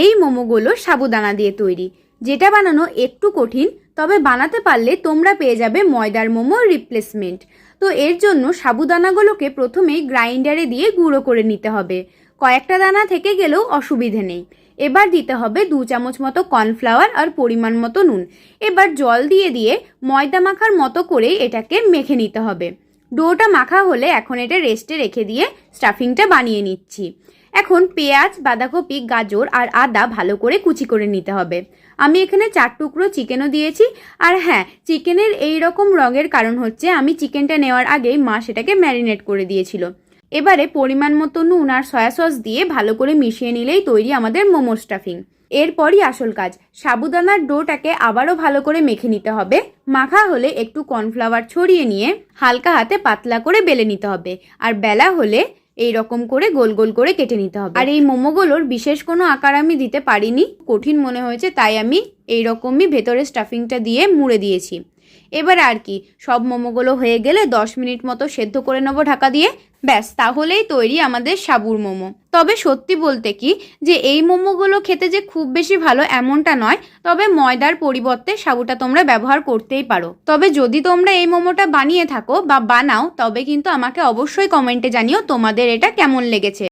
এই মোমোগুলো সাবুদানা দিয়ে তৈরি। যেটা বানানো একটু কঠিন, তবে বানাতে পারলে তোমরা পেয়ে যাবে ময়দার মোমোর রিপ্লেসমেন্ট তো এর জন্য সাবুদানাগুলোকে প্রথমেই গ্রাইন্ডারে দিয়ে গুঁড়ো করে নিতে হবে। কয়েকটা দানা থেকে গেলেও অসুবিধে নেই। এবার দিতে হবে দু চামচ মতো কর্নফ্লাওয়ার আর পরিমাণ মতো নুন। এবার জল দিয়ে দিয়ে ময়দা মাখার মতো করে এটাকে মেখে নিতে হবে। ডোটা মাখা হলে এখন এটা রেস্টে রেখে দিয়ে স্টাফিংটা বানিয়ে নিচ্ছি। এখন পেঁয়াজ, বাঁধাকপি, গাজর আর আদা ভালো করে কুচি করে নিতে হবে। আমি এখানে চার টুকরো চিকেনও দিয়েছি। আর হ্যাঁ চিকেনের এই রকম রঙের কারণ হচ্ছে আমি চিকেনটা নেওয়ার আগেই মা সেটাকে ম্যারিনেট করে দিয়েছিল। এবারে পরিমাণ মতো নুন আর সয়া সস দিয়ে ভালো করে মিশিয়ে নিলেই তৈরি আমাদের মোমো স্টাফিং। এরপরই আসল কাজ, সাবুদানার ডোটাকে আবারও ভালো করে মেখে নিতে হবে। মাখা হলে একটু কর্নফ্লাওয়ার ছড়িয়ে নিয়ে হালকা হাতে পাতলা করে বেলে নিতে হবে। আর বেলা হলে এই রকম করে গোল গোল করে কেটে নিতে হবে। আর এই মোমোগুলোর বিশেষ কোনো আকার আমি দিতে পারিনি, কঠিন মনে হয়েছে, তাই আমি এই রকমই ভেতরে স্টাফিংটা দিয়ে মুড়ে দিয়েছি। এবার আর কি, সব মোমোগুলো হয়ে গেলে দশ মিনিট মতো সেদ্ধ করে নেব ঢাকা দিয়ে। ব্যাস, তাহলেই তৈরি আমাদের সাবুর মোমো। তবে সত্যি বলতে কি, যে এই মোমোগুলো খেতে যে খুব বেশি ভালো এমনটা নয়, তবে ময়দার পরিবর্তে সাবুটা তোমরা ব্যবহার করতেই পারো। তবে যদি তোমরা এই মোমোটা বানিয়ে থাকো বা বানাও, তবে কিন্তু আমাকে অবশ্যই কমেন্টে জানিও তোমাদের এটা কেমন লেগেছে।